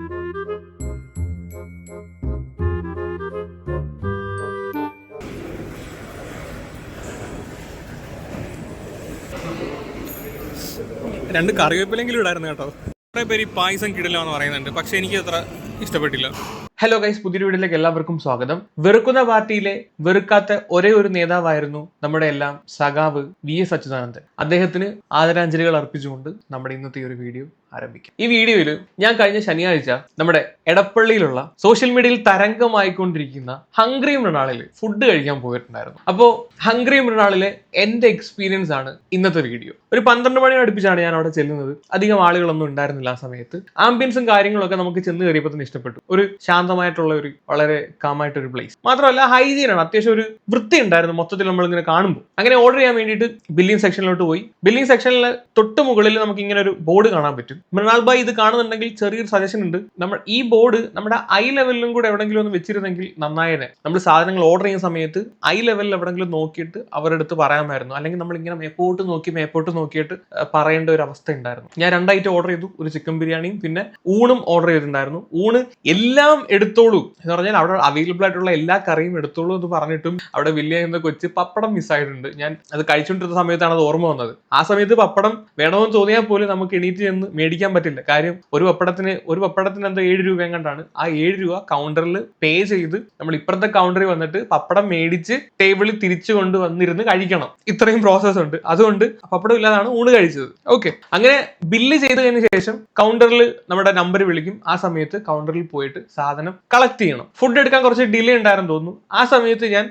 രണ്ട് കറിവേപ്പിലെങ്കിലും ഇടായിരുന്നു കേട്ടോ. കുറേ പേര് പായസം കിടലാന്ന് പറയുന്നുണ്ട്. പക്ഷെ എനിക്ക് അത്ര ഇഷ്ടപ്പെട്ടില്ല. ഹലോ ഗൈസ് പുതിയൊരു വീഡിയോയിലേക്ക് എല്ലാവർക്കും സ്വാഗതം. വെറുക്കുന്ന പാർട്ടിയിലെ വെറുക്കാത്ത ഒരേ ഒരു നേതാവായിരുന്നു നമ്മുടെ എല്ലാം സഖാവ് വി എസ് അച്യുതാനന്ദൻ. അദ്ദേഹത്തിന് ആദരാഞ്ജലികൾ അർപ്പിച്ചുകൊണ്ട് നമ്മുടെ ഇന്നത്തെ ഒരു വീഡിയോ ആരംഭിക്കാം. ഈ വീഡിയോയിൽ ഞാൻ കഴിഞ്ഞ ശനിയാഴ്ച നമ്മുടെ എടപ്പള്ളിയിലുള്ള സോഷ്യൽ മീഡിയയിൽ തരംഗമായിക്കൊണ്ടിരിക്കുന്ന ഹംഗ്രി മൃണാളിൽ ഫുഡ് കഴിക്കാൻ പോയിട്ടുണ്ടായിരുന്നു. അപ്പോൾ ഹംഗ്രി മൃണാളിലെ എന്റെ എക്സ്പീരിയൻസ് ആണ് ഇന്നത്തെ വീഡിയോ ഒരു പന്ത്രണ്ട് മണി അടുപ്പിച്ചാണ് ഞാൻ അവിടെ ചെല്ലുന്നത്. അധികം ആളുകളൊന്നും ഉണ്ടായിരുന്നില്ല ആ സമയത്ത്. ആംബിയൻസും കാര്യങ്ങളൊക്കെ നമുക്ക് ചെന്ന് കയറിയപ്പോൾ തന്നെ ഇഷ്ടപ്പെട്ടു. ഒരു ശാന്തമായിട്ടുള്ള ഒരു വളരെ കാമായിട്ടൊരു പ്ലേസ് മാത്രമല്ല ഹൈജീൻ ആണ്. അത്യാവശ്യം ഒരു വൃത്തി ഉണ്ടായിരുന്നു മൊത്തത്തിൽ നമ്മൾ ഇങ്ങനെ കാണുമ്പോൾ. അങ്ങനെ ഓർഡർ ചെയ്യാൻ വേണ്ടിയിട്ട് ബില്ലിംഗ് സെക്ഷനിലോട്ട് പോയി. ബില്ലിംഗ് സെക്ഷനിലെ തൊട്ട് മുകളിൽ നമുക്ക് ഇങ്ങനെ ഒരു ബോർഡ് കാണാൻ പറ്റും. മൃണാൾ ഭായ് ഇത് കാണുന്നുണ്ടെങ്കിൽ ചെറിയൊരു സജഷൻ ഉണ്ട്. നമ്മൾ ഈ ബോർഡ് നമ്മുടെ ഐ ലെവലിലും കൂടെ എവിടെങ്കിലും ഒന്ന് വെച്ചിരുന്നെങ്കിൽ നന്നായേനെ. നമ്മൾ സാധനങ്ങൾ ഓർഡർ ചെയ്യുന്ന സമയത്ത് ഐ ലെവലിൽ എവിടെങ്കിലും നോക്കിയിട്ട് അവരുടെ അടുത്ത് പറയാമായിരുന്നു. അല്ലെങ്കിൽ നമ്മൾ ഇങ്ങനെ മേപ്പോട്ട് നോക്കി മേപ്പോട്ട് നോക്കിയിട്ട് പറയേണ്ട ഒരു അവസ്ഥ ഉണ്ടായിരുന്നു. ഞാൻ രണ്ടായിട്ട് ഓർഡർ ചെയ്തു. ഒരു ചിക്കൻ ബിരിയാണിയും പിന്നെ ഊണും ഓർഡർ ചെയ്തിട്ടുണ്ടായിരുന്നു. ഊണ് എല്ലാം എടുത്തോളൂ എന്ന് പറഞ്ഞാൽ അവിടെ അവൈലബിൾ ആയിട്ടുള്ള എല്ലാ കറിയും എടുത്തോളൂ എന്ന് പറഞ്ഞിട്ടും അവിടെ വലിയ എന്ന കൊച്ച് പപ്പടം മിസ്സായിട്ടുണ്ട് ഞാൻ അത് കഴിച്ചുകൊണ്ടിരുന്ന സമയത്താണ് അത് ഓർമ്മ വന്നത്. ആ സമയത്ത് പപ്പടം വേണമെന്ന് തോന്നിയാൽ പോലും നമുക്ക് എണീറ്റ് ചെന്ന് മേടിക്കാൻ പറ്റില്ല. കാര്യം ഒരു പപ്പടത്തിന് ഒരു പപ്പടത്തിന് എന്താ ഏഴ് രൂപ എങ്ങാണ്ടാണ് ആ ഏഴ് രൂപ കൗണ്ടറിൽ പേ ചെയ്ത് നമ്മൾ ഇപ്പുറത്തെ കൗണ്ടറിൽ വന്നിട്ട് പപ്പടം മേടിച്ച് ടേബിളിൽ തിരിച്ചു കൊണ്ട് വന്നിരുന്ന് കഴിക്കണം. ഇത്രയും പ്രോസസ് ഉണ്ട്. അതുകൊണ്ട് പപ്പടം ഇല്ലാതാണ് ഊണ് കഴിച്ചത്. ഓക്കെ അങ്ങനെ ബില്ല് കഴിഞ്ഞ ശേഷം കൗണ്ടറിൽ നമ്മുടെ നമ്പർ വിളിക്കും. ആ സമയത്ത് കൗണ്ടറിൽ പോയിട്ട് സാധനം കളക്ട് ചെയ്യണം. ഫുഡ് എടുക്കാൻ കുറച്ച് ഡിലേ ഉണ്ടായിരുന്നു തോന്നുന്നു. ആ സമയത്ത് ഞാൻ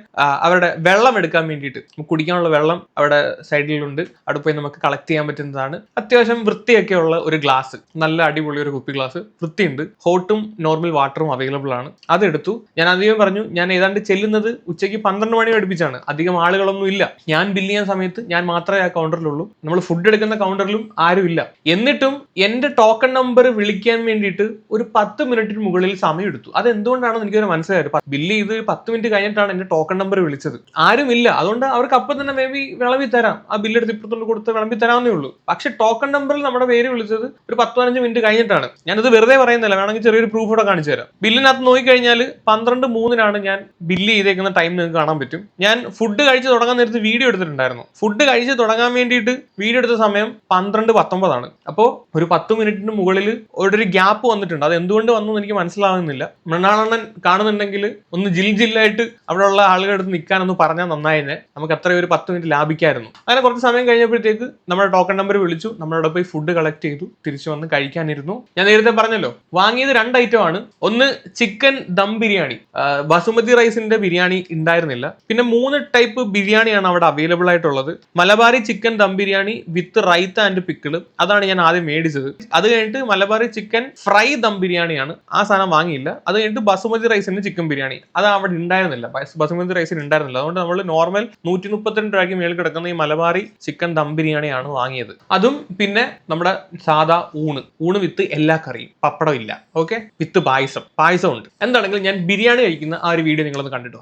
അവരുടെ വെള്ളം എടുക്കാൻ വേണ്ടിയിട്ട് കുടിക്കാനുള്ള വെള്ളം അവിടെ സൈഡിലുണ്ട് അവിടെ പോയി നമുക്ക് കളക്ട് ചെയ്യാൻ പറ്റുന്നതാണ്. അത്യാവശ്യം വൃത്തിയൊക്കെ ഉള്ള ഒരു ഗ്ലാസ് നല്ല അടിപൊളി ഒരു കുപ്പി ഗ്ലാസ് വൃത്തിയുണ്ട്. ഹോട്ടും നോർമൽ വാട്ടറും അവൈലബിൾ ആണ്. അതെടുത്തു. ഞാൻ അധികം പറഞ്ഞു ഞാൻ ഏതാണ്ട് ചെല്ലുന്നത് ഉച്ചയ്ക്ക് പന്ത്രണ്ട് മണി അടുപ്പിച്ചാണ്. അധികം ആളുകളൊന്നും ഇല്ല. ഞാൻ ബില്ല് ചെയ്യാൻ സമയത്ത് ഞാൻ മാത്രമേ ആ കൗണ്ടറിലുള്ളൂ നമ്മൾ ഫുഡ് എടുക്കുന്ന കൗണ്ടറിലും ആരും ഇല്ല. എന്നിട്ടും എന്റെ ടോക്കൺ നമ്പർ വിളിക്കാൻ വേണ്ടിയിട്ട് ഒരു പത്ത് മിനിറ്റിന് മുകളിൽ സമയം എടുത്തു. അത് എന്തുകൊണ്ടാണെന്ന് എനിക്കൊരു മനസ്സിലായത്? ബില്ല് ചെയ്ത് പത്ത് മിനിറ്റ് കഴിഞ്ഞിട്ടാണ് എന്റെ ടോക്കൺ നമ്പർ വിളിച്ചത്. ആരും ഇല്ല. അതുകൊണ്ട് അവർക്ക് അപ്പം തന്നെ മേ ബി വിളമ്പി തരാം. ആ ബില്ല് എടുത്ത് ഇപ്പുറത്തോണ്ട് കൊടുത്ത് വിളമ്പി തരാമെന്നേ ഉള്ളൂ. പക്ഷെ ടോക്കൺ നമ്പറിൽ നമ്മുടെ പേര് വിളിച്ചത് ഒരു പത്ത് പതിനഞ്ച് മിനിറ്റ് കഴിഞ്ഞിട്ടാണ്. ഞാനത് വെറുതെ പറയുന്നില്ല വേണമെങ്കിൽ ചെറിയൊരു പ്രൂഫ് കൂടെ കാണിച്ചു തരാം. ബില്ലിനകത്ത് നോക്കിക്കഴിഞ്ഞാൽ പന്ത്രണ്ട് മൂന്നിനാണ് ഞാൻ ബില്ല് ചെയ്തേക്കുന്ന ടൈം നിങ്ങൾക്ക് കാണാൻ പറ്റും. ഞാൻ ഫുഡ് കഴിച്ച് തുടങ്ങാൻ നേരത്ത് വീഡിയോ എടുത്തിട്ടുണ്ടായിരുന്നു. ഫുഡ് കഴിച്ച് തുടങ്ങാൻ വേണ്ടിയിട്ട് വീഡിയോ എടുത്ത സമയം പന്ത്രണ്ട് പത്തൊമ്പതാണ്. അപ്പോൾ ഒരു പത്ത് മിനിറ്റിന് മുകളിൽ ഒരു ഗ്യാപ്പ് വന്നിട്ടുണ്ട്. അത് എന്തുകൊണ്ട് വന്നു എനിക്ക് മനസ്സിലാവുന്നില്ല. മൃണാളണ്ണൻ കാണുന്നുണ്ടെങ്കിൽ ഒന്ന് ജിൽ ജില്ലായിട്ട് അവിടെയുള്ള ആളുകളുടെ അടുത്ത് നിൽക്കാനൊന്ന് പറഞ്ഞാൽ നന്നായിനെ നമുക്ക് അത്രയും ഒരു പത്ത് മിനിറ്റ് ലാഭിക്കായിരുന്നു. അങ്ങനെ കുറച്ച് സമയം കഴിഞ്ഞപ്പോഴത്തേക്ക് നമ്മുടെ ടോക്കൺ നമ്പർ വിളിച്ചു. നമ്മളവിടെ പോയി ഫുഡ് കളക്ട് ചെയ്തു. തിരിച്ചു വന്ന് കഴിക്കാനിരുന്നു. ഞാൻ നേരത്തെ പറഞ്ഞല്ലോ വാങ്ങിയത് രണ്ട് ഐറ്റം ആണ്. ഒന്ന് ചിക്കൻ ദം ബിരിയാണി. ബസുമതി റൈസിന്റെ ബിരിയാണി ഉണ്ടായിരുന്നില്ല. പിന്നെ മൂന്ന് ടൈപ്പ് ബിരിയാണിയാണ് അവിടെ അവൈലബിൾ ആയിട്ടുള്ളത്. Malabari chicken dum biryani with raita and pickle അതാണ് ഞാൻ ആദ്യം മേടിച്ചത്. അത് കഴിഞ്ഞിട്ട് മലബാറി ചിക്കൻ ഫ്രൈ ദം ബിരിയാണിയാണ്. ആ സാധനം വാങ്ങിയില്ല. അത് കഴിഞ്ഞിട്ട് ബസുമതി റൈസിന്റെ ചിക്കൻ ബിരിയാണി. അത് അവിടെ ഉണ്ടായിരുന്നില്ല. ബസുമതി റൈസിന് ഉണ്ടായിരുന്നില്ല. അതുകൊണ്ട് നമ്മൾ നോർമൽ നൂറ്റി മുപ്പത്തിരണ്ട് രൂപയ്ക്ക് മേൽ കിടക്കുന്ന ഈ മലബാറി ചിക്കൻ ദം ബിരിയാണിയാണ് വാങ്ങിയത്. അതും പിന്നെ നമ്മുടെ സാദാ ഊണ്. ഊണ് വിത്ത് എല്ലാ കറിയും. പപ്പടം ഇല്ല. ഓക്കെ വിത്ത് പായസം. പായസം ഉണ്ട് എന്താണെങ്കിലും ഞാൻ ബിരിയാണി കഴിക്കുന്ന ആ ഒരു വീഡിയോ നിങ്ങളൊന്ന് കണ്ടിട്ടു.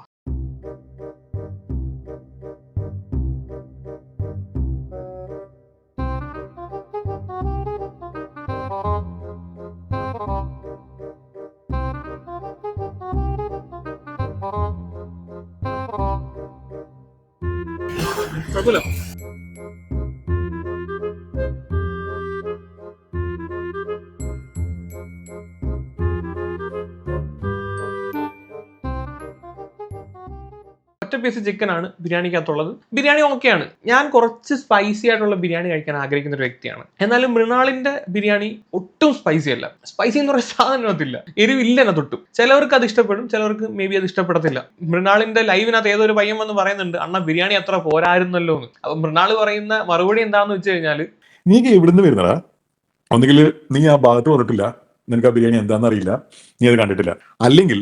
കുഴപ്പമില്ല. പീസ് ചിക്കൻ ആണ് ബിരിയാണിക്കകത്തുള്ളത്. ബിരിയാണി ഓക്കെയാണ് ഞാൻ കുറച്ച് സ്പൈസി ആയിട്ടുള്ള ബിരിയാണി കഴിക്കാൻ ആഗ്രഹിക്കുന്ന ഒരു വ്യക്തിയാണ്. എന്നാലും മൃണാളിന്റെ ബിരിയാണി ഒട്ടും സ്പൈസി അല്ല. സ്പൈസി എന്ന് പറയുന്ന സാധനത്തില്ല എരിവില്ല എന്നെ തൊട്ടും ചിലവർക്ക് അത് ഇഷ്ടപ്പെടും ചിലവർക്ക് മേ ബി അത് ഇഷ്ടപ്പെടത്തില്ല. മൃണാളിന്റെ ലൈവിനകത്ത് ഏതൊരു പയ്യൻ വന്ന് പറയുന്നുണ്ട് അണ്ണ ബിരിയാണി അത്ര പോരായിരുന്നല്ലോ എന്ന്. അപ്പൊ മൃണാൾ പറയുന്ന മറുപടി എന്താണെന്ന് വെച്ച് കഴിഞ്ഞാൽ നീ ഇവിടുന്ന് വരുന്നടാ. ഒന്നുകിൽ നീ ആ ഭാഗത്ത് വന്നിട്ടില്ല. നിനക്ക് ആ ബിരിയാണി എന്താണെന്ന് അറിയില്ല. നീ അത് കണ്ടിട്ടില്ല. അല്ലെങ്കിൽ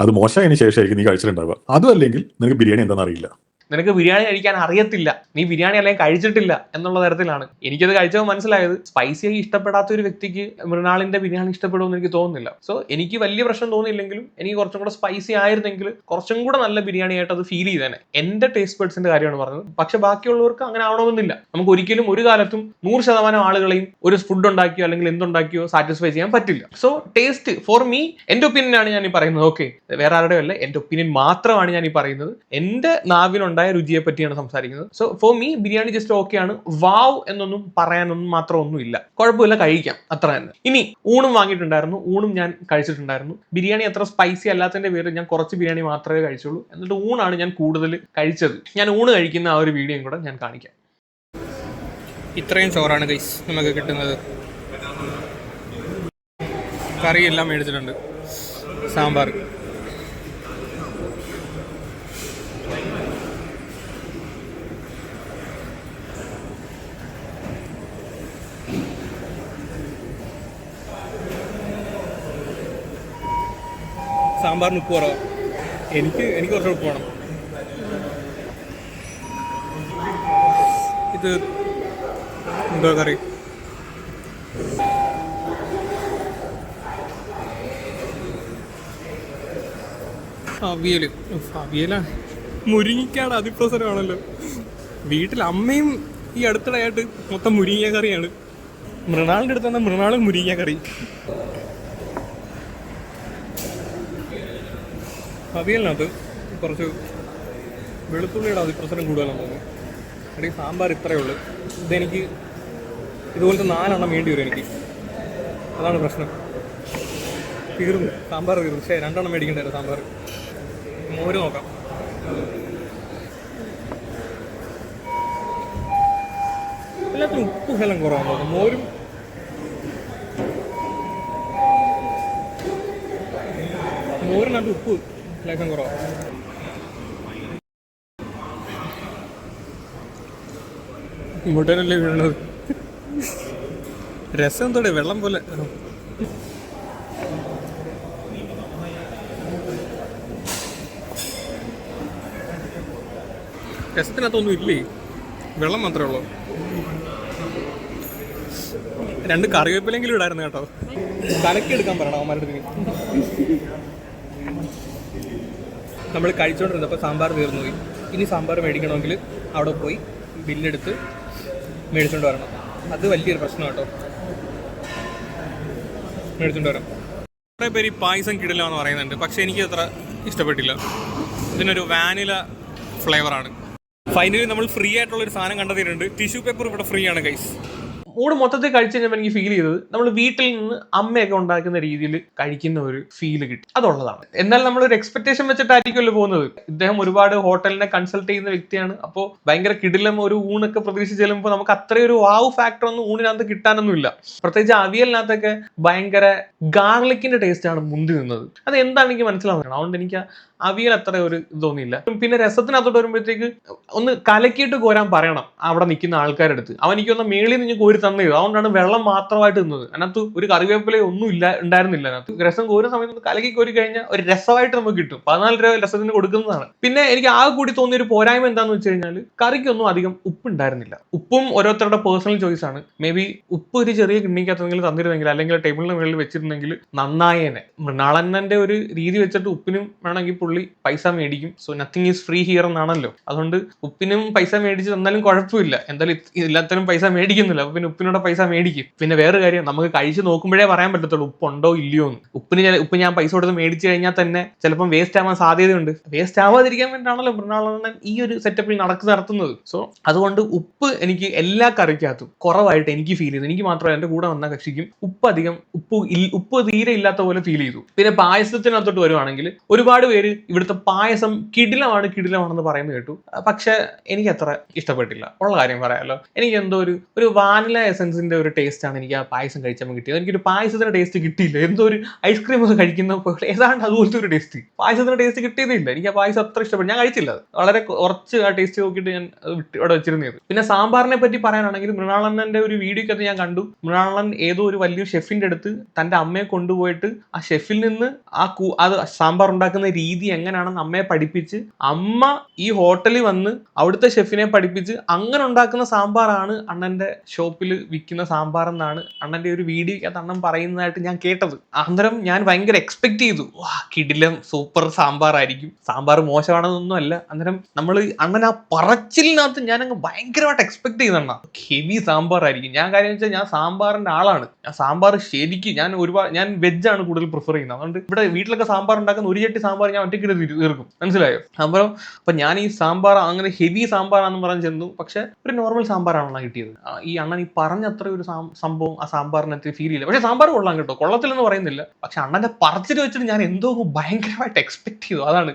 അത് മോശമായതിനു ശേഷമായിരിക്കും നീ കഴിച്ചിട്ടുണ്ടാവുക. അതും അല്ലെങ്കിൽ നിനക്ക് ബിരിയാണി എന്താണെന്ന് അറിയില്ല. നിനക്ക് ബിരിയാണി കഴിക്കാൻ അറിയത്തില്ല. നീ ബിരിയാണി അല്ലെങ്കിൽ കഴിച്ചിട്ടില്ല എന്നുള്ള തരത്തിലാണ്. എനിക്കത് കഴിച്ചപ്പോൾ മനസ്സിലായത് സ്പൈസി ആയി ഇഷ്ടപ്പെടാത്ത ഒരു വ്യക്തിക്ക് മൃണാളിന്റെ ബിരിയാണി ഇഷ്ടപ്പെടുമെന്ന് എനിക്ക് തോന്നുന്നില്ല. സോ എനിക്ക് വലിയ പ്രശ്നം തോന്നിയില്ലെങ്കിലും എനിക്ക് കുറച്ചും കൂടെ സ്പൈസി ആയിരുന്നെങ്കിൽ കുറച്ചും കൂടെ നല്ല ബിരിയാണി ആയിട്ട് അത് ഫീൽ ചെയ്തേനെ. എന്റെ ടേസ്റ്റ് ബഡ്സിന്റെ കാര്യമാണ് പറഞ്ഞത്. പക്ഷെ ബാക്കിയുള്ളവർക്ക് അങ്ങനെ ആവണമെന്നില്ല. നമുക്ക് ഒരിക്കലും ഒരു കാലത്തും നൂറ് ശതമാനം ആളുകളെയും ഒരു ഫുഡ് ഉണ്ടാക്കിയോ അല്ലെങ്കിൽ എന്തുണ്ടാക്കിയോ സാറ്റിസ്ഫൈ ചെയ്യാൻ പറ്റില്ല. സോ ടേസ്റ്റ് ഫോർ മീ എന്റെ ഒപ്പീനിയൻ ആണ് ഞാൻ ഈ പറയുന്നത്. ഓക്കെ വേറെ ആരുടെ അല്ല എന്റെ ഒപ്പീനിയൻ മാത്രമാണ് ഞാൻ ഈ പറയുന്നത്. എന്റെ നാവിലുണ്ടായ രുചിയെ പറ്റിയാണ് സംസാരിക്കുന്നത്. So for me biryani just okay ആണ്. വാവ് എന്നൊന്നും പറയാനൊന്നും മാത്രം ഒന്നുമില്ല കുഴപ്പമില്ല കഴിക്കാം. അത്ര തന്നെ. ഇനി ഊണും വാങ്ങിയിട്ടുണ്ടായിരുന്നു. ഊണും ഞാൻ കഴിച്ചിട്ടുണ്ടായിരുന്നു. ബിരിയാണി അത്ര സ്പൈസി അല്ലാത്തതിന്റെ പേരിൽ ഞാൻ കുറച്ച് ബിരിയാണി മാത്രമേ കഴിച്ചുള്ളൂ. എന്നിട്ട് ഊണാണ് ഞാൻ കൂടുതൽ കഴിച്ചത്. ഞാൻ ഊണ് കഴിക്കുന്ന ആ ഒരു വീഡിയോയും കൂടെ ഞാൻ കാണിക്കാം. ഇത്രയും ചോറാണ് കൈസ് നമുക്ക് കിട്ടുന്നത്. കറിയെല്ലാം മേടിച്ചിട്ടുണ്ട്. സാമ്പാർ. സാമ്പാറിന് ഉപ്പ് കുറവാ എനിക്ക് എനിക്ക് കുറച്ച് ഉപ്പ് വേണം ഇത് എന്തോ കറി? അവിയല അവിയലാ മുരിങ്ങിക്കാട് അതിപ്രസരമാണല്ലോ വീട്ടിൽ അമ്മയും ഈ അടുത്തിടെയായിട്ട് മൊത്തം മുരിങ്ങ കറിയാണ്. മൃണാളിന്റെ അടുത്ത് തന്നെ മൃണാളും മുരിങ്ങ കറി. അവിയലിനകത്ത് കുറച്ച് വെളുത്തുള്ളിയുടെ അതിപ്രസരം കൂടുതലാണെന്ന് തോന്നുന്നു. അല്ലെങ്കിൽ സാമ്പാർ ഇത്രയേ ഉള്ളൂ. ഇതെനിക്ക് ഇതുപോലത്തെ നാലെണ്ണം വേണ്ടി വരും എനിക്ക്. അതാണ് പ്രശ്നം. തീർന്നു. സാമ്പാർ തീർന്നു. പക്ഷേ രണ്ടെണ്ണം മേടിക്കണ്ടായിരുന്നു സാമ്പാർ. മോര് നോക്കാം. എല്ലാത്തിനും ഉപ്പ് ഫലം കുറവാണ് തോന്നുന്നു. മോരും മോരിനകത്ത് ഉപ്പ് ലേശം കുറവാണ് ഇങ്ങോട്ടേനല്ലേ വീണത്? രസം എന്തോടെ? വെള്ളം പോലെ. രസത്തിനകത്തൊന്നും ഇല്ലേ? വെള്ളം മാത്രമേ ഉള്ളൂ. രണ്ട് കറിവേപ്പിലെങ്കിലും ഇടായിരുന്നു കേട്ടോ. കലക്കി എടുക്കാൻ പറയണം അവന്മാരുടെ നമ്മൾ കഴിച്ചുകൊണ്ടിരുന്നപ്പോൾ സാമ്പാർ തീർന്നു പോയി. ഇനി സാമ്പാർ മേടിക്കണമെങ്കിൽ അവിടെ പോയി ബില്ലെടുത്ത് മേടിച്ചുകൊണ്ട് വരണം. അത് വലിയൊരു പ്രശ്നം കേട്ടോ. മേടിച്ചുകൊണ്ട് വരാം കുറേ പേര് ഈ പായസം എന്ന് പറയുന്നുണ്ട്. പക്ഷേ എനിക്ക് അത്ര ഇഷ്ടപ്പെട്ടില്ല. ഇതിനൊരു വാനില ഫ്ലേവറാണ്. ഫൈനലി നമ്മൾ ഫ്രീ ആയിട്ടുള്ള ഒരു സാധനം കണ്ടെത്തിയിട്ടുണ്ട്. ടിഷ്യൂ പേപ്പർ ഇവിടെ ഫ്രീ ആണ് ഗൈസ് ഊണ് മൊത്തത്തിൽ കഴിച്ചു കഴിഞ്ഞപ്പോൾ എനിക്ക് ഫീൽ ചെയ്തത് നമ്മൾ വീട്ടിൽ നിന്ന് അമ്മയൊക്കെ ഉണ്ടാക്കുന്ന രീതിയിൽ കഴിക്കുന്ന ഒരു ഫീൽ കിട്ടി. അതുള്ളതാണ്. എന്നാൽ നമ്മൾ ഒരു എക്സ്പെക്ടേഷൻ വെച്ചിട്ടായിരിക്കുമല്ലോ പോകുന്നത്. ഇദ്ദേഹം ഒരുപാട് ഹോട്ടലിനെ കൺസൾട്ട് ചെയ്യുന്ന വ്യക്തിയാണ്. അപ്പോൾ ഭയങ്കര കിടിലം ഒരു ഊണൊക്കെ പ്രതീക്ഷിച്ച് ചെല്ലുമ്പോൾ നമുക്ക് അത്രയൊരു വാവ് ഫാക്ടർ ഒന്നും ഊണിനകത്ത് കിട്ടാനൊന്നുമില്ല പ്രത്യേകിച്ച് അവിയലിനകത്തൊക്കെ ഭയങ്കര ഗാർലിക്കിന്റെ ടേസ്റ്റ് ആണ് മുന്തി നിന്നത്. അത് എന്താണ് മനസ്സിലാവുന്നത് അതുകൊണ്ട് എനിക്ക് അവിയൽ അത്ര ഒരു ഇത് തോന്നിയില്ല. പിന്നെ രസത്തിനകത്തോട്ട് വരുമ്പോഴത്തേക്ക് ഒന്ന് കലക്കിയിട്ട് കോരാൻ പറയണം അവിടെ നിൽക്കുന്ന ആൾക്കാരുടെ അടുത്ത്. അവൻ എനിക്കൊന്ന് മേളിൽ നിന്ന് കോരി തന്നേ അതുകൊണ്ടാണ് വെള്ളം മാത്രമായിട്ട് നിന്നത് അതിനകത്ത് ഒരു കറിവേപ്പില ഒന്നും ഇല്ല ഉണ്ടായിരുന്നില്ല അതിനകത്ത്. രസം കോരുന്ന സമയത്ത് ഒന്ന് കലക്കി കോരി കഴിഞ്ഞാൽ ഒരു രസമായിട്ട് നമുക്ക് കിട്ടും. പതിനാല് രൂപ രസത്തിന് കൊടുക്കുന്നതാണ്. പിന്നെ എനിക്ക് ആകെ കൂടി തോന്നിയ ഒരു പോരായ്മ എന്താണെന്ന് വെച്ച് കഴിഞ്ഞാൽ കറിക്കൊന്നും അധികം ഉപ്പ് ഉണ്ടായിരുന്നില്ല ഉപ്പും ഓരോരുത്തരുടെ പേഴ്സണൽ ചോയ്സ് ആണ്. മേ ബി ഉപ്പ് ഒരു ചെറിയ കിണ്ണിക്കകത്തെങ്കിലും തന്നിരുന്നെങ്കിൽ അല്ലെങ്കിൽ ടേബിളിന് മുകളിൽ വെച്ചിരുന്നെങ്കിൽ നന്നായേനെ. മൃണാളന്നന്റെ ഒരു രീതി വെച്ചിട്ട് ഉപ്പിനും വേണമെങ്കിൽ പുള്ളി പൈസ മേടിക്കും. So nothing is free here എന്നാണല്ലോ. അതുകൊണ്ട് ഉപ്പിനും പൈസ മേടിച്ച് തന്നാലും കുഴപ്പമില്ല. എന്തായാലും ഇത് എല്ലാത്തിനും പൈസ മേടിക്കുന്നില്ല. അപ്പൊ പിന്നെ ഉപ്പിനോടെ പൈസ മേടിക്കും. പിന്നെ വേറെ കാര്യം നമുക്ക് കഴിച്ച് നോക്കുമ്പോഴേ പറയാൻ പറ്റത്തുള്ളൂ ഉപ്പുണ്ടോ ഇല്ലയോ എന്ന്. ഉപ്പിന് ഉപ്പ് ഞാൻ പൈസ കൊടുത്ത് മേടിച്ചു കഴിഞ്ഞാൽ തന്നെ ചിലപ്പം വേസ്റ്റ് ആവാൻ സാധ്യതയുണ്ട്. വേസ്റ്റ് ആവാതിരിക്കാൻ വേണ്ടിയാണല്ലോ മൃണാളണ്ണൻ ഈ ഒരു സെറ്റപ്പിൽ നടക്ക് നടത്തുന്നത്. സോ അതുകൊണ്ട് ഉപ്പ് എനിക്ക് എല്ലാ കറിക്കകത്തും കുറവായിട്ട് എനിക്ക് ഫീൽ ചെയ്തു. എനിക്ക് മാത്രമല്ല എന്റെ കൂടെ വന്ന കക്ഷിക്കും ഉപ്പ് അധികം ഉപ്പ് ഉപ്പ് തീരെ ഇല്ലാത്ത പോലെ ഫീൽ ചെയ്തു. പിന്നെ പായസത്തിനകത്തോട്ട് വരുവാണെങ്കിൽ ഒരുപാട് പേര് ഇവിടുത്തെ പായസം കിടിലമാണ് കിടിലമാണെന്ന് പറയുന്നത് കേട്ടു. പക്ഷെ എനിക്ക് അത്ര ഇഷ്ടപ്പെട്ടില്ല. ഉള്ള കാര്യം പറയാമല്ലോ എനിക്ക് എന്തോ ഒരു ഒരു വാനില എസൻസിന്റെ ഒരു ടേസ്റ്റ് ആണ് എനിക്ക് ആ പായസം കഴിച്ചപ്പോൾ കിട്ടിയത്. എനിക്കൊരു പായസത്തിന്റെ ടേസ്റ്റ് കിട്ടിയില്ല. എന്തോ ഒരു ഐസ്ക്രീം ഒക്കെ കഴിക്കുന്ന പോലെ ഏതാണ്ട് അതുപോലത്തെ ഒരു ടേസ്റ്റ് പായസത്തിന്റെ ടേസ്റ്റ് കിട്ടിയതില്ല എനിക്ക് ആ പായസം അത്ര ഇഷ്ടപ്പെട്ടു. ഞാൻ കഴിച്ചില്ല വളരെ കുറച്ച് ആ ടേസ്റ്റ് നോക്കിയിട്ട് ഞാൻ ഇവിടെ വെച്ചിരുന്നത് പിന്നെ സാമ്പാറിനെ പറ്റി പറയാനാണെങ്കിൽ മൃണാളണ്ണന്റെ ഒരു വീഡിയോ വീഡിയോക്കകത്ത് ഞാൻ കണ്ടു. മൃണാളൻ ഏതോ ഒരു വലിയ ഷെഫിന്റെ അടുത്ത് തന്റെ അമ്മയെ കൊണ്ടുപോയിട്ട് ആ ഷെഫിൽ നിന്ന് ആ അത് സാമ്പാർ ഉണ്ടാക്കുന്ന രീതി എങ്ങനെയാണെന്ന് അമ്മയെ പഠിപ്പിച്ച് അമ്മ ഈ ഹോട്ടലിൽ വന്ന് അവിടുത്തെ ഷെഫിനെ പഠിപ്പിച്ച് അങ്ങനെ ഉണ്ടാക്കുന്ന സാമ്പാറാണ് അണ്ണന്റെ ഷോപ്പിൽ വിൽക്കുന്ന സാമ്പാർ എന്നാണ് അണ്ണന്റെ ഒരു വീഡിയോക്കകത്ത് അണ്ണൻ പറയുന്നതായിട്ട് ഞാൻ കേട്ടത്. അന്നേരം ഞാൻ ഭയങ്കര എക്സ്പെക്ട് ചെയ്തു. വാ കിടിലം സൂപ്പർ സാമ്പാറായിരിക്കും. സാമ്പാർ മോശമാണെന്നൊന്നും അല്ല അന്നേരം നമ്മൾ അണ്ണൻ ആ പറച്ചിലിനകത്ത് ഞാൻ അങ്ങ് ഭയങ്കരമായിട്ട് എക്സ്പെക്ട് ചെയ്തണ്ണ ഹെവി സാമ്പാറായിരിക്കും. ഞാൻ കാര്യം വെച്ചാൽ ഞാൻ സാമ്പാറിന്റെ ആളാണ്. ഞാൻ സാമ്പാർ ശരിക്കും ഞാൻ ഒരുപാട് ഞാൻ വെജ് ആണ് കൂടുതൽ പ്രിഫർ ചെയ്യുന്നത്. അതുകൊണ്ട് ഇവിടെ വീട്ടിലൊക്കെ സാമ്പാർ ഉണ്ടാക്കുന്ന ഒരു ചട്ടി സാമ്പാർ ഞാൻ ഇരുന്ന് തീർക്കും. മനസ്സിലായോ? അപ്പൊ അപ്പൊ ഞാൻ ഈ സാമ്പാർ അങ്ങനെ ഹെവി സാമ്പാറാണെന്ന് പറഞ്ഞ് ചെന്നു. പക്ഷെ ഒരു നോർമൽ സാമ്പാറാണല്ലോ കിട്ടിയത്. ഈ അണ്ണൻ ഈ പറഞ്ഞ അത്ര ഒരു സംഭവം ആ സാമ്പാറിനകത്ത് ഫീൽ ചെയ്യില്ല. പക്ഷെ സാമ്പാർ കൊള്ളാം കേട്ടോ. കൊള്ളത്തില്ലെന്ന് പറയുന്നില്ല. പക്ഷെ അണ്ണന്റെ പറച്ചിൽ വെച്ചിട്ട് ഞാൻ എന്തോ ഭയങ്കരമായിട്ട് എക്സ്പെക്ട് ചെയ്തു. അതാണ്.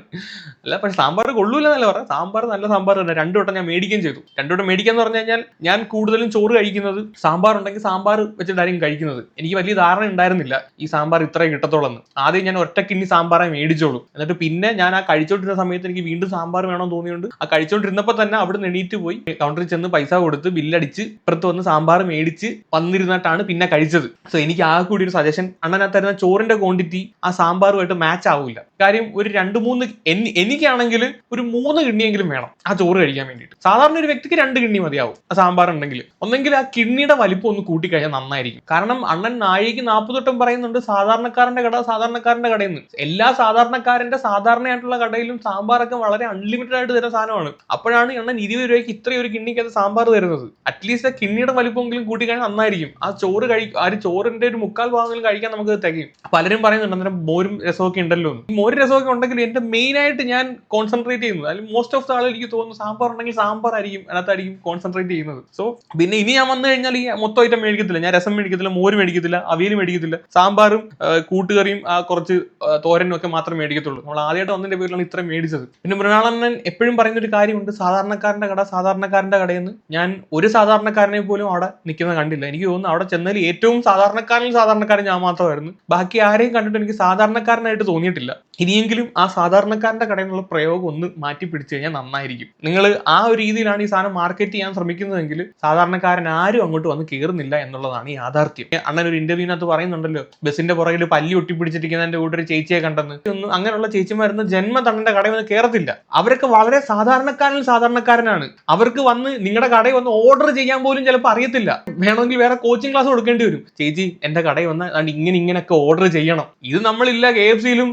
അല്ല പക്ഷെ സാമ്പാർ കൊള്ളൂല എന്നല്ല പറയാം സാമ്പാർ നല്ല സാമ്പാർ തന്നെ. രണ്ടു വട്ടം ഞാൻ മേടിക്കുകയും ചെയ്തു. രണ്ടു വട്ടം മേടിക്കാന്ന് പറഞ്ഞു കഴിഞ്ഞാൽ ഞാൻ കൂടുതലും ചോറ് കഴിക്കുന്നത് സാമ്പാർ ഉണ്ടെങ്കിൽ സാമ്പാർ വെച്ചിട്ടായിരിക്കും കഴിക്കുന്നത്. എനിക്ക് വലിയ ധാരണ ഉണ്ടായിരുന്നില്ല ഈ സാമ്പാർ ഇത്രയും കിട്ടത്തോളെന്ന് ആദ്യം ഞാൻ ഒറ്റ കിണ്ണി സാമ്പാറേ മേടിച്ചോളൂ. എന്നിട്ട് പിന്നെ ഞാൻ ആ കഴിച്ചോണ്ടിരുന്ന സമയത്ത് എനിക്ക് വീണ്ടും സാമ്പാർ വേണമെന്ന് തോന്നിയുണ്ട് ആ കഴിച്ചോണ്ടിരുന്നപ്പോൾ തന്നെ അവിടെ നിന്ന് എണീറ്റ് പോയി. കൗണ്ടറിൽ ചെന്ന് പൈസ കൊടുത്ത് ബില്ലടിച്ച് ഇപ്പുറത്ത് വന്ന് സാമ്പാർ മേടിച്ച് വന്നിരുന്നിട്ടാണ് പിന്നെ കഴിച്ചത്. സോ എനിക്ക് ആ കൂടി ഒരു സജഷൻ അണ്ണനാ തരുന്ന ചോറിന്റെ ക്വാണ്ടിറ്റി ആ സാമ്പാറുമായിട്ട് മാച്ച് ആവില്ല. കാര്യം ഒരു രണ്ട് മൂന്ന് എനിക്കാണെങ്കിൽ ഒരു മൂന്ന് കിണ്ണിയെങ്കിലും വേണം ആ ചോറ് കഴിക്കാൻ വേണ്ടിട്ട് സാധാരണ ഒരു വ്യക്തിക്ക് രണ്ട് കിണ്ണി മതിയാവും ആ സാമ്പാർ ഉണ്ടെങ്കിൽ. ഒന്നെങ്കിൽ ആ കിണ്ണിയുടെ വലിപ്പം ഒന്ന് കൂട്ടിക്കഴിഞ്ഞാൽ നന്നായിരിക്കും. കാരണം അണ്ണൻ നാഴിക്ക് നാൽപ്പതൊട്ടം പറയുന്നുണ്ട് സാധാരണക്കാരന്റെ കട സാധാരണക്കാരന്റെ കടയിൽ നിന്ന് എല്ലാ സാധാരണക്കാരന്റെ സാധാരണയായിട്ടുള്ള കടയിലും സാമ്പാറൊക്കെ വളരെ അൺലിമിറ്റഡ് ആയിട്ട് തരുന്ന സാധനമാണ്. അപ്പോഴാണ് എണ്ണൻ ഇരുപത് രൂപയ്ക്ക് ഇത്രയും ഒരു കിണ്ണിക്കകത്ത് സാമ്പാർ തരുന്നത്. അറ്റ്ലീസ്റ്റ് കിണ്ണിയുടെ വലിപ്പമെങ്കിലും കൂട്ടിക്കഴിഞ്ഞാൽ നന്നായിരിക്കും. ആ ചോറ് കഴി ആ ചോറിന്റെ ഒരു മുക്കാൽ ഭാഗമെങ്കിലും കഴിക്കാൻ നമുക്ക് തികയും. പലരും പറയുന്നുണ്ട് അന്നേരം മോരും രസമൊക്കെ ഉണ്ടല്ലോ ഈ മോരും രസമൊക്കെ ഉണ്ടെങ്കിൽ എന്റെ മെയിൻ ആയിട്ട് ഞാൻ കോൺസെൻട്രേറ്റ് ചെയ്യുന്നത് അല്ലെങ്കിൽ മോസ്റ്റ് ഓഫ് ദ ആളുകൾ എനിക്ക് തോന്നുന്നു സാമ്പാർ ഉണ്ടെങ്കിൽ സാമ്പാർ ആയിരിക്കും അതിനകത്തായിരിക്കും കോൺസെൻട്രേറ്റ് ചെയ്യുന്നത്. സോ പിന്നെ ഇനി ഞാൻ വന്നു കഴിഞ്ഞാൽ ഈ മൊത്തം ഐറ്റം മേടിക്കത്തില്ല. ഞാൻ രസം മേടിക്കത്തില്ല മോര് മേടിക്കത്തില്ല അവിയൽ മേടിക്കത്തില്ല സാമ്പാറും കൂട്ടുകറിയും കുറച്ച് തോരനും ഒക്കെ മാത്രമേ മേടിക്കത്തുള്ളൂ. നമ്മൾ ആദ്യമായിട്ട് ഒന്നിന്റെ പേരിലാണ് ഇത്ര മേടിച്ചത്. പിന്നെ മൃണാളണ്ണൻ എപ്പോഴും പറയുന്ന ഒരു കാര്യമുണ്ട് സാധാരണക്കാരന്റെ കട സാധാരണക്കാരന്റെ കടയെന്ന്. ഞാൻ ഒരു സാധാരണക്കാരനെ പോലും അവിടെ നിൽക്കുന്നത് കണ്ടില്ല. എനിക്ക് തോന്നുന്നു അവിടെ ചെന്നതിൽ ഏറ്റവും സാധാരണക്കാരൻ സാധാരണക്കാരൻ ഞാൻ മാത്രമായിരുന്നു. ബാക്കി ആരെയും കണ്ടിട്ട് എനിക്ക് സാധാരണക്കാരനായിട്ട് തോന്നിയിട്ടില്ല. ഇനിയെങ്കിലും ആ സാധാരണക്കാരന്റെ കടയിൽ നിന്നുള്ള പ്രയോഗം ഒന്ന് മാറ്റി പിടിച്ചു കഴിഞ്ഞാൽ നന്നായിരിക്കും. നിങ്ങൾ ആ ഒരു രീതിയിലാണ് ഈ സാധനം മാർക്കറ്റ് ചെയ്യാൻ ശ്രമിക്കുന്നതെങ്കിൽ സാധാരണക്കാരൻ ആരും അങ്ങോട്ട് വന്ന് കയറുന്നില്ല എന്നുള്ളതാണ് യാഥാർത്ഥ്യം. അണ്ണൻ ഒരു ഇന്റർവ്യൂവിനകത്ത് പറയുന്നുണ്ടല്ലോ ബസ്സിന്റെ പുറകിൽ പല്ലി ഒട്ടിപ്പിടിച്ചിരിക്കുന്നതിന്റെ കൂടെ ഒരു ചേച്ചിയെ കണ്ടെന്ന്. ഒന്നും അങ്ങനെയുള്ള ചേച്ചിമാരൊന്നും ജന്മതണ്ണന്റെ കടയിൽ വന്ന് കയറത്തില്ല അവരൊക്കെ വളരെ സാധാരണക്കാരൻ സാധാരണക്കാരനാണ്. അവർക്ക് വന്ന് നിങ്ങളുടെ കടയിൽ വന്ന് ഓർഡർ ചെയ്യാൻ പോലും ചിലപ്പോൾ അറിയത്തില്ല. വേണമെങ്കിൽ വേറെ കോച്ചിങ് ക്ലാസ് കൊടുക്കേണ്ടി വരും. ചേച്ചി എന്റെ കടയിൽ വന്ന് ഇങ്ങനെ ഇങ്ങനെയൊക്കെ ഓർഡർ ചെയ്യണം. ഇത് നമ്മളില്ല കെ എഫ് സിയിലും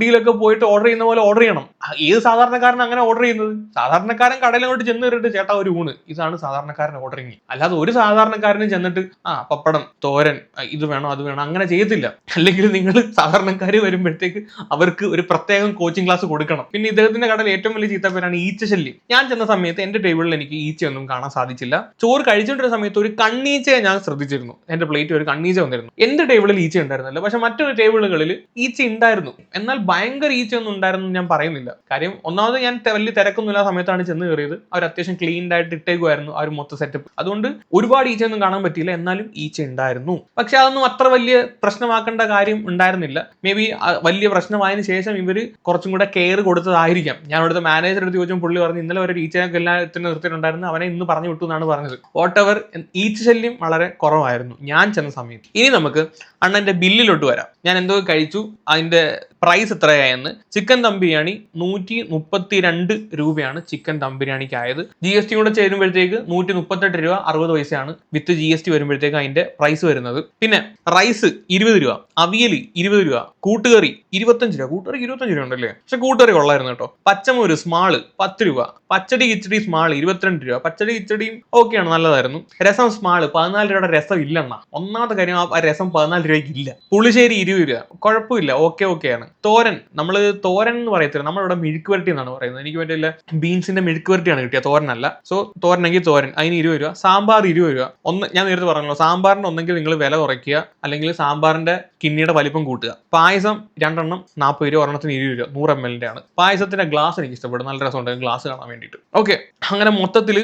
മഗ്ഡിയിലൊക്കെ പോയിട്ട് ഓർഡർ ചെയ്യുന്ന പോലെ ഓർഡർ ചെയ്യണം. ഏത് സാധാരണക്കാരൻ അങ്ങനെ ഓർഡർ ചെയ്യുന്നത്? സാധാരണക്കാരൻ കടയിലോട്ട് ചെന്ന് കയറിയിട്ട് ചേട്ടാ ഒരു ഊണ്. ഇതാണ് സാധാരണക്കാരൻ ഓർഡറിങ് അല്ലാതെ ഒരു സാധാരണക്കാരനും ചെന്നിട്ട് ആ പപ്പടം തോരൻ ഇത് വേണോ അത് വേണോ? അങ്ങനെ ചെയ്യത്തില്ല. അല്ലെങ്കിൽ നിങ്ങൾ സാധാരണക്കാർ വരുമ്പോഴത്തേക്ക് അവർക്ക് ഒരു പ്രത്യേകം കോച്ചിങ് ക്ലാസ് കൊടുക്കണം. പിന്നെ ഇദ്ദേഹത്തിന്റെ കടയിൽ ഏറ്റവും വലിയ ചീത്തപ്പേരാണ് ഈച്ച ശല്യം ഞാൻ ചെന്ന സമയത്ത് എന്റെ ടേബിളിൽ എനിക്ക് ഈച്ച ഒന്നും കാണാൻ സാധിച്ചില്ല. ചോറ് കഴിച്ചുകൊണ്ടിരുന്ന സമയത്ത് ഒരു കണ്ണീച്ചയെ ഞാൻ ശ്രദ്ധിച്ചിരുന്നു. എന്റെ പ്ലേറ്റ് ഒരു കണ്ണീച്ച വന്നിരുന്നു. എന്റെ ടേബിളിൽ ഈച്ച ഉണ്ടായിരുന്നില്ല പക്ഷെ മറ്റൊരു ടേബിളുകളിൽ ഈച്ച ഉണ്ടായിരുന്നു എന്നാൽ ഭയങ്കര ഈച്ചയൊന്നും ഉണ്ടായിരുന്നു ഞാൻ പറയുന്നില്ല. കാര്യം ഒന്നാമത് ഞാൻ വലിയ തിരക്കൊന്നുമില്ല സമയത്താണ് ചെന്ന് കയറിയത്. അവർ അത്യാവശ്യം ക്ലീൻഡ് ആയിട്ട് ഇട്ടേക്കുമായിരുന്നു ആ ഒരു മൊത്തം സെറ്റപ്പ് അതുകൊണ്ട് ഒരുപാട് ഈച്ചയൊന്നും കാണാൻ പറ്റിയില്ല. എന്നാലും ഈച്ച ഉണ്ടായിരുന്നു. പക്ഷെ അതൊന്നും അത്ര വലിയ പ്രശ്നമാക്കേണ്ട കാര്യം ഉണ്ടായിരുന്നില്ല. മേ ബി വലിയ പ്രശ്നമായതിനു ശേഷം ഇവർ കുറച്ചും കൂടെ കെയർ കൊടുത്തതായിരിക്കാം. ഞാൻ ഇവിടുത്തെ മാനേജർ എടുത്ത് ചോദിച്ചും പുള്ളി പറഞ്ഞു ഇന്നലെ ഒരു ഈച്ചയൊക്കെ എല്ലാത്തിനും നിർത്തിയിട്ടുണ്ടായിരുന്നു. അവനെ ഇന്ന് പറഞ്ഞു വിട്ടു എന്നാണ് പറഞ്ഞത്. വാട്ട് എവർ ഈച്ച ശല്യം വളരെ കുറവായിരുന്നു ഞാൻ ചെന്ന സമയത്ത്. ഇനി നമുക്ക് അണ്ണന്റെ ബില്ലിലോട്ട് വരാം. ഞാൻ എന്തോ കഴിച്ചു. അതിന്റെ പ്രൈസ് എത്രയായെന്ന്. ചിക്കൻ ദം ബിരിയാണി നൂറ്റി മുപ്പത്തി രണ്ട് രൂപയാണ് ചിക്കൻ ദം ബിരിയാണിക്ക് ആയത്. ജി എസ് ടി കൂടെ ചേരുമ്പോഴത്തേക്ക് നൂറ്റി മുപ്പത്തെട്ട് രൂപ അറുപത് പൈസയാണ് വിത്ത് ജി എസ് ടി വരുമ്പോഴത്തേക്ക് അതിന്റെ പ്രൈസ് വരുന്നത്. പിന്നെ റൈസ് ഇരുപത് രൂപ അവിയൽ ഇരുപത് രൂപ കൂട്ടുകറി ഇരുപത്തഞ്ച് രൂപ. കൂട്ടുകറി ഇരുപത്തഞ്ച് രൂപ ഉണ്ടല്ലേ? പക്ഷെ കൂട്ടുകറി കൊള്ളായിരുന്നു കേട്ടോ. പച്ചമൂര് സ്മാൾ പത്ത് രൂപ. പച്ചടി കിച്ചടി സ്മാൾ ഇരുപത്തിരണ്ട് രൂപ. പച്ചടി കിച്ചടിയും ഓക്കെയാണ് നല്ലതായിരുന്നു. രസം സ്മാൾ പതിനാല് രൂപയുടെ രസം ഇല്ലെന്ന. ഒന്നാമത്തെ കാര്യം ആ രസം പതിനാല് രൂപയ്ക്ക് ഇല്ല പുളിശ്ശേരി ഇരുപത് രൂപ. കുഴപ്പമില്ല. ഓക്കെ ആണ്. തോരൻ. നമ്മൾ തോരൻ എന്ന് പറയത്തില്ല. നമ്മളിവിടെ മെഴുക്ക് വരട്ടി എന്നാണ് പറയുന്നത്. എനിക്ക് പറ്റില്ല ബീൻസിന്റെ മെഴുക്ക് വരട്ടിയാണ് കിട്ടിയ തോരനല്ല. സോ തോരനെങ്കിൽ തോരൻ. അതിന് ഇരുപത് രൂപ. സാമ്പാർ ഇരുപത് രൂപ. ഒന്ന് ഞാൻ നേരത്തെ പറഞ്ഞല്ലോ. സാമ്പാറിന് ഒന്നെങ്കിൽ നിങ്ങൾ വില കുറയ്ക്കുക. അല്ലെങ്കിൽ സാമ്പാറിന്റെ കിണ്ണിയുടെ വലിപ്പം കൂട്ടുക. പായസം രണ്ടെണ്ണം നാൽപ്പത് രൂപ ഒരെണ്ണത്തിന് ഇരുപത് രൂപ നൂറ് എം എല്ലിന്റെ ആണ്. പായസത്തിന്റെ ഗ്ലാസ് എനിക്ക് ഇഷ്ടപ്പെടും. നല്ല രസമുണ്ട്. ഗ്ലാസ് കാണാൻ വേണ്ടിയിട്ട്. ഓക്കെ അങ്ങനെ മൊത്തത്തിൽ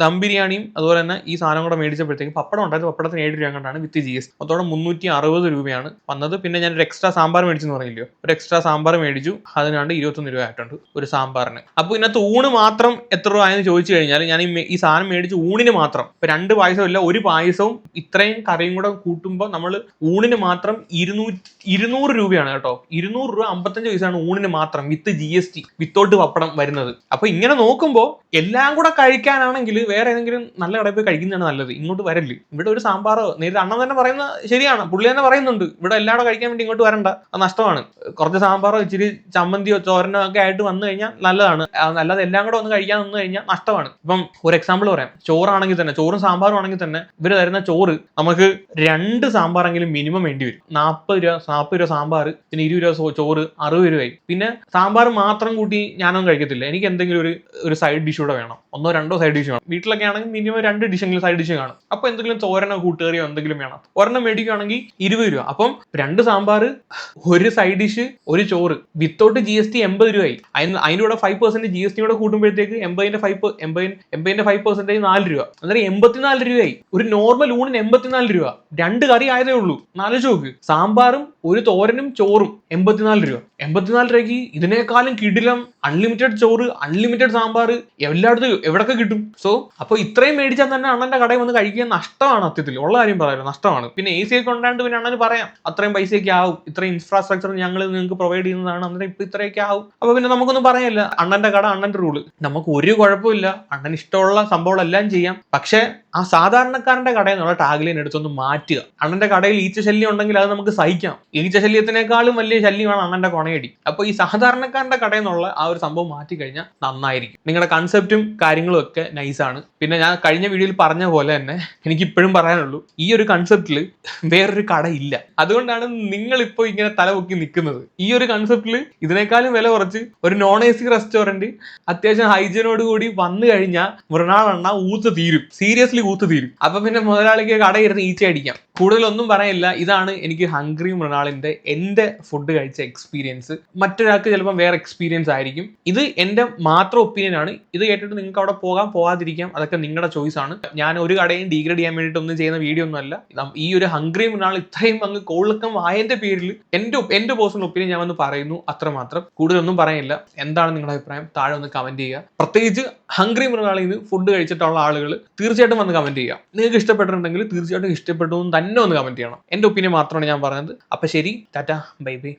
ദം ബിരിയാണിയും അതുപോലെ തന്നെ ഈ സാധനം കൂടെ മേടിച്ചപ്പോഴത്തേക്കും പപ്പടം ഉണ്ടായിരുന്നു. പപ്പടത്തിന് ഏഴ് രൂപ കണ്ടാണ് വിത്ത് ജി എസ് മൊത്തോടെ മുന്നൂറ്റി അറുപത് രൂപയാണ് വന്നത്. പിന്നെ ഞാൻ ഒരു എക്സ്ട്രാ സാമ്പാർ മേടിച്ചെന്ന് പറഞ്ഞില്ലയോ? ഒരു എക്സ്ട്രാ സാമ്പാർ മേടിച്ചു. അതിനാണ്ട് ഇരുപത്തൊന്ന് രൂപ ആയിട്ടുണ്ട് ഒരു സാമ്പാറിന്. അപ്പോൾ ഇതിനകത്ത് ഊണ് മാത്രം എത്ര രൂപ ആയെന്ന് ചോദിച്ചു കഴിഞ്ഞാൽ ഞാൻ ഈ സാധനം മേടിച്ച് ഊണിന് മാത്രം. ഇപ്പം രണ്ട് പായസവും ഇല്ല ഒരു പായസവും ഇത്രയും കറിയും കൂടെ കൂട്ടുമ്പോൾ നമ്മൾ ഊണിന് മാത്രം ഇരുന്നൂറ്റി ഇരുന്നൂറ് രൂപയാണ് കേട്ടോ. ഇരുന്നൂറ് രൂപ അമ്പത്തഞ്ച് പൈസയാണ് ഊണിന് മാത്രം with G S T without pappadam വരുന്നത്. അപ്പൊ ഇങ്ങനെ നോക്കുമ്പോൾ എല്ലാം കൂടെ കഴിക്കാനാണെങ്കിൽ വേറെ ഏതെങ്കിലും നല്ല കടയിൽ പോയി കഴിക്കുന്നതാണ് നല്ലത്. ഇങ്ങോട്ട് വരൽ. ഇവിടെ ഒരു സാമ്പാറോ നേരിട്ട് അണ്ണൻ തന്നെ പറയുന്ന ശരിയാണ്. പുള്ളി തന്നെ പറയുന്നുണ്ട്. ഇവിടെ എല്ലാം കൂടെ കഴിക്കാൻ വേണ്ടി ഇങ്ങോട്ട് വരണ്ട. അത് നഷ്ടമാണ്. കുറച്ച് സാമ്പാറോ ഇച്ചിരി ചമ്മന്തിയോ ചോരനോ ഒക്കെ ആയിട്ട് വന്നു കഴിഞ്ഞാൽ നല്ലതാണ്. അല്ലാതെ എല്ലാം കൂടെ ഒന്ന് കഴിക്കാൻ വന്നു കഴിഞ്ഞാൽ നഷ്ടമാണ്. ഇപ്പം ഒരു എക്സാമ്പിൾ പറയാം. ചോറാണെങ്കിൽ തന്നെ ചോറും സാമ്പാറും ആണെങ്കിൽ തന്നെ ഇവർ തരുന്ന ചോറ് നമുക്ക് രണ്ട് സാമ്പാറെങ്കിലും മിനിമം വേണ്ടി വരും. നാൽപ്പത് രൂപ നാൽപ്പത് രൂപ സാമ്പാർ പിന്നെ ഇരുപത് രൂപ ചോറ് അറുപത് രൂപയായി പിന്നെ സാമ്പാർ മാത്രം കൂട്ടി ഞാനൊന്നും കഴിക്കത്തില്ല. എനിക്ക് എന്തെങ്കിലും ഒരു ഒരു സൈഡ് ഡിഷ് കൂടെ വേണം. ഒന്നോ രണ്ടോ സൈഡ് ഡിഷ് വേണം. വീട്ടിലൊക്കെ ആണെങ്കിൽ മിനിമം രണ്ട് ഡിഷെങ്കിലും സൈഡ് ഡിഷ് കാണും. അപ്പൊ എന്തെങ്കിലും തോരനോ കൂട്ടുകറിയോ എന്തെങ്കിലും വേണം. ഒരെണ്ണം മേടിക്കുകയാണെങ്കിൽ ഇരുപത് രൂപ. അപ്പം രണ്ട് സാമ്പാർ ഒരു സൈഡ് ഡിഷ് ഒരു ചോറ്. വിത്തൗട്ട് ജി എസ് ടി എൺപത് രൂപയായി അതിന് അതിന്റെ കൂടെ five percent G S T കൂടെ കൂട്ടുമ്പോഴത്തേക്ക് എൺപതിന്റെ ഫൈവ് എൺപതിന് എൺപതിന്റെ ഫൈവ് പെർസെന്റേജ് നാല് രൂപ. അന്നേരം എൺപത്തിനാല് രൂപയായി ഒരു നോർമൽ ഊണിന് എൺപത്തിനാല് രൂപ. രണ്ട് കറി ആയതേ ഉള്ളൂ. നാല് ചോക്ക്. സാമ്പാറും ഒരു തോരനും ചോറും എൺപത്തിനാല് രൂപ. എൺപത്തിനാല് രൂപയ്ക്ക് ഇതിനേക്കാളും കിടിലം അൺലിമിറ്റഡ് ചോറ് അൺലിമിറ്റഡ് സാമ്പാർ എല്ലായിടത്തും എവിടൊക്കെ കിട്ടും? സോ അപ്പൊ ഇത്രയും മേടിച്ചാൽ തന്നെ അണ്ണന്റെ കടയിൽ വന്ന് കഴിക്കുക നഷ്ടമാണ് അത്യത്തിൽ ഉള്ള കാര്യം പറയാലോ നഷ്ടമാണ്. പിന്നെ എ സി ഒക്കെ ഉണ്ടായത് പിന്നെ അണ്ണന് പറയാം അത്രയും പൈസയൊക്കെ ആവും. ഇത്രയും ഇൻഫ്രാസ്ട്രക്ചർ ഞങ്ങൾ നിങ്ങൾക്ക് പ്രൊവൈഡ് ചെയ്യുന്നതാണ് അന്നേരം ഇപ്പൊ ഇത്രയൊക്കെ ആവും. അപ്പൊ പിന്നെ നമുക്കൊന്നും പറയാനില്ല അണ്ണന്റെ കട അണ്ണന്റെ റൂൾ നമുക്ക് ഒരു കുഴപ്പമില്ല അണ്ണൻ ഇഷ്ടമുള്ള സംഭവങ്ങളെല്ലാം ചെയ്യാം. പക്ഷേ ആ സാധാരണക്കാരന്റെ കടയിൽ നിന്നുള്ള ടാഗ്ലൈൻ എടുത്തൊന്ന് മാറ്റുക. അണ്ണന്റെ കടയിൽ ഈച്ച ശല്യം ഉണ്ടെങ്കിൽ അത് നമുക്ക് സഹിക്കാം. ഈച്ച ശല്യത്തിനേക്കാളും വലിയ ശല്യമാണ് അണ്ണന്റെ കൊണയടി. അപ്പൊ ഈ സാധാരണക്കാരന്റെ കടയിൽ നിന്നുള്ള ആ ഒരു സംഭവം മാറ്റി കഴിഞ്ഞാൽ നന്നായിരിക്കും. നിങ്ങളുടെ കൺസെപ്റ്റും കാര്യങ്ങളും ഒക്കെ നൈസാണ് പിന്നെ ഞാൻ കഴിഞ്ഞ വീഡിയോയിൽ പറഞ്ഞ പോലെ തന്നെ എനിക്ക് ഇപ്പോഴും പറയാനുള്ളൂ ഈ ഒരു കൺസെപ്റ്റിൽ വേറൊരു കട ഇല്ല. അതുകൊണ്ടാണ് നിങ്ങൾ ഇപ്പോൾ ഇങ്ങനെ തലപൊക്കി നിൽക്കുന്നത്. ഈ ഒരു കൺസെപ്റ്റിൽ ഇതിനേക്കാളും വില കുറച്ച് ഒരു നോൺ എ സി റെസ്റ്റോറന്റ് അത്യാവശ്യം ഹൈജീനോട് കൂടി വന്നു കഴിഞ്ഞാൽ മൃണാളെണ്ണ ഊത്ത് തീരും. സീരിയസ്ലി ഊത്ത് തീരും. അപ്പൊ പിന്നെ മുതലാളിക്ക് കടയിരുന്ന് ഈച്ച അടിക്കാം. കൂടുതലൊന്നും പറയില്ല ഇതാണ് എനിക്ക് ഹംഗ്രി മൃണാളിന്റെ എന്റെ ഫുഡ് കഴിച്ച എക്സ്പീരിയൻസ് മറ്റൊരാൾക്ക് ചിലപ്പോൾ വേറെ എക്സ്പീരിയൻസ് ആയിരിക്കും. ഇത് എന്റെ മാത്രം ഒപ്പീനിയൻ ആണ്. ഇത് കേട്ടിട്ട് നിങ്ങൾക്ക് അവിടെ പോകാൻ പോകാതിരിക്കാം. അതൊക്കെ നിങ്ങളുടെ ചോയ്സ് ആണ്. ഞാൻ ഒരു കടയും ഡീഗ്രേഡ് ചെയ്യാൻ വേണ്ടിയിട്ട് ഒന്നും ചെയ്യുന്ന വീഡിയോ ഒന്നും അല്ല. ഈ ഒരു ഹംഗ്രി മൃണാൾ ഇത്രയും അങ്ങ് കോളക്കം വായന്റെ പേരിൽ എന്റെ എന്റെ പേഴ്സണൽ ഒപ്പീനിയൻ ഞാൻ വന്ന് പറയുന്നു. അത്രമാത്രം കൂടുതലൊന്നും പറയില്ല. എന്താണ് നിങ്ങളുടെ അഭിപ്രായം? താഴെ ഒന്ന് കമന്റ് ചെയ്യുക. പ്രത്യേകിച്ച് ഹംഗ്രി മൃണാളിൽ നിന്ന് ഫുഡ് കഴിച്ചിട്ടുള്ള ആളുകൾ തീർച്ചയായിട്ടും വന്ന് കമന്റ് ചെയ്യുക നിങ്ങൾക്ക് ഇഷ്ടപ്പെട്ടിട്ടുണ്ടെങ്കിൽ തീർച്ചയായിട്ടും ഇഷ്ടപ്പെട്ടു എന്ന് തന്നെ ഒന്ന് കമന്റ് ചെയ്യണം. എന്റെ ഒപ്പീനിയൻ മാത്രമാണ് ഞാൻ പറഞ്ഞത്. അപ്പൊ ശരി ടാറ്റ ബൈ ബൈ